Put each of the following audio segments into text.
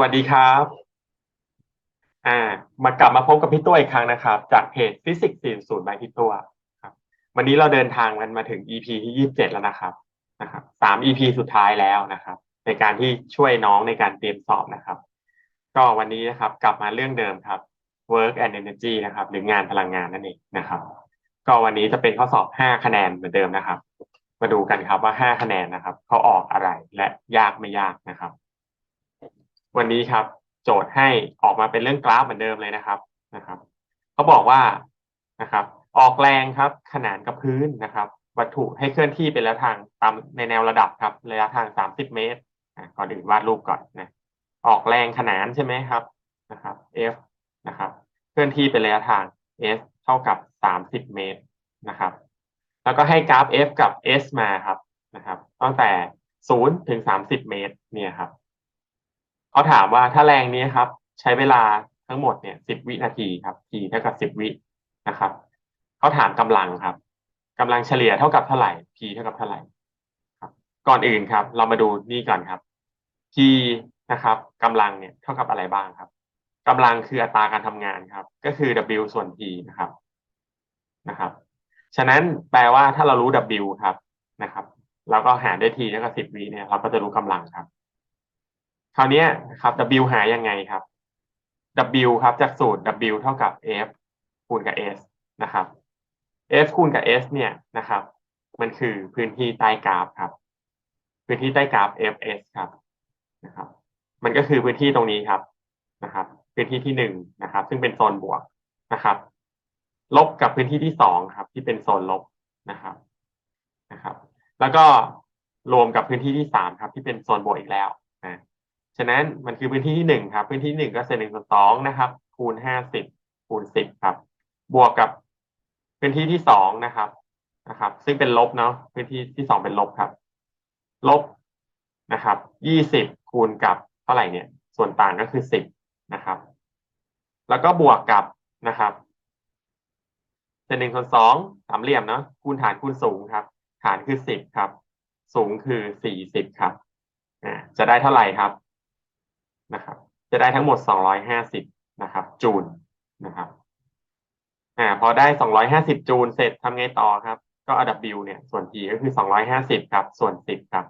วัสดีครับ อ่ามากลับมาพบกับพี่ตัวอีกครั้งนะครับ จากเพจฟิสิกส์40บาพี่ตัวครับ วันนี้เราเดินทางกันมาถึง EP ที่ 27 แล้วนะครับนะครับสาม EP สุดท้ายแล้วนะครับ ในการที่ช่วยน้องในการเตรียมสอบนะครับ ก็วันนี้นะครับกลับมาเรื่องเดิมครับ work and energy นะครับ หรืองานพลังงานนั่นเองนะครับ ก็วันนี้จะเป็นข้อสอบ 5 คะแนนเหมือนเดิมนะครับ มาดูกันครับว่า 5 คะแนนนะครับเขาออกอะไรและยากไม่ยากนะครับ วันนี้ครับ โจทย์ให้ออกมาเป็นเรื่องกราฟเหมือนเดิมเลยนะครับนะครับเขาบอกว่านะครับ ออกแรงครับ ขนานกับพื้นนะครับ วัตถุให้เคลื่อนที่เป็นระยะทางตามในแนวระดับครับระยะทาง 30 เมตรอะก่อนอื่นวาดรูปก่อนนะออกแรงขนานใช่ไหมครับนะครับ F นะครับ เคลื่อนที่เป็นระยะทาง S เท่ากับ 30 เมตรนะครับ แล้วก็ให้กราฟ F กับ S มาครับนะครับตั้งแต่ 0 ถึง 30 เมตรเนี่ยครับ เขาถามว่าถ้าแรงนี้ครับ ใช้เวลาทั้งหมดเนี่ยสิบวินาทีครับ t เท่ากับสิบวินะครับเขาถามกำลังครับกำลังเฉลี่ยเท่ากับเท่าไหร่ p เท่ากับเท่าไหร่ครับ ก่อนอื่นครับ เรามาดูนี่ก่อนครับ p นะครับกำลังเนี่ยเท่ากับอะไรบ้างครับกำลังคืออัตราการทำงานครับ ก็คือ w ส่วน p นะครับนะครับ ฉะนั้นแปลว่าถ้าเรารู้ w ครับนะครับ เราก็หารด้วย t เท่ากับสิบวิเนี่ยเราก็จะรู้กำลังครับ คราวนี้ครับ W หายังไงครับ W ครับจากสูตร W เท่ากับ F คูณกับ S นะครับ F คูณกับ S เนี่ยนะครับ มันคือพื้นที่ใต้กราฟครับ พื้นที่ใต้กราฟ FS ครับนะครับ มันก็คือพื้นที่ตรงนี้ครับนะครับ พื้นที่ที่หนึ่งนะครับ ซึ่งเป็นโซนบวกนะครับ ลบกับพื้นที่ที่สองครับ ที่เป็นโซนลบนะครับนะครับ แล้วก็รวมกับพื้นที่ที่สามครับ ที่เป็นโซนบวกอีกแล้ว ฉะนั้นมันคือพื้นที่ที่หนึ่งครับ พื้นที่หนึ่งก็เศษหนึ่งส่วนสองนะครับ คูณห้าสิบคูณสิบครับ บวกกับพื้นที่ที่สองนะครับนะครับ ซึ่งเป็นลบเนาะพื้นที่ที่สองเป็นลบครับ ลบนะครับยี่สิบคูณกับเท่าไหร่เนี่ย ส่วนต่างก็คือสิบนะครับ แล้วก็บวกกับนะครับเศษหนึ่งส่วนสองสามเหลี่ยมเนาะคูณฐานคูณสูงครับ ฐานคือสิบครับ สูงคือสี่สิบครับอ่าจะได้เท่าไหร่ครับ นะครับ จะได้ทั้งหมด 250 นะครับ จูลนะครับอ่าพอได้ 250 จูลเสร็จทำไงต่อครับ ก็เอา W เนี่ย ส่วน T ก็คือ 250 ครับ ส่วน 10 ครับ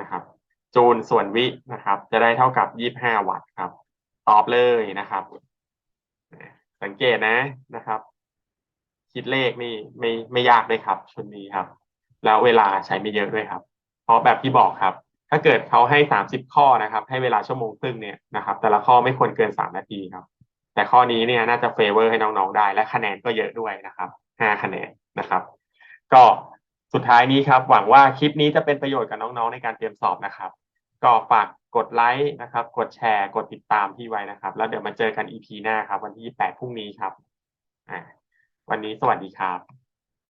นะครับ จูลส่วนวินะครับ จะได้เท่ากับ 25 วัตต์ครับ ตอบเลยนะครับ สังเกตนะนะครับ คิดเลขนี่ไม่ไม่ยากเลยครับชุดนี้ครับ แล้วเวลาใช้ไม่เยอะด้วยครับ เพราะแบบที่บอกครับ ถ้าเกิดเขาให้สามสิบข้อนะครับ ให้เวลาชั่วโมงครึ่งเนี่ยนะครับ แต่ละข้อไม่ควรเกินสามนาทีครับ แต่ข้อนี้เนี่ยน่าจะเฟเวอร์ให้น้องๆได้ และคะแนนก็เยอะด้วยนะครับห้าคะแนนนะครับ ก็สุดท้ายนี้ครับ หวังว่าคลิปนี้จะเป็นประโยชน์กับน้องๆในการเตรียมสอบนะครับ ก็ฝากกดไลค์นะครับ กดแชร์ กดติดตามพี่ไว้นะครับ แล้วเดี๋ยวมาเจอกัน EP หน้าครับ วันที่ 8 พรุ่งนี้ครับอ่าวันนี้สวัสดีครับ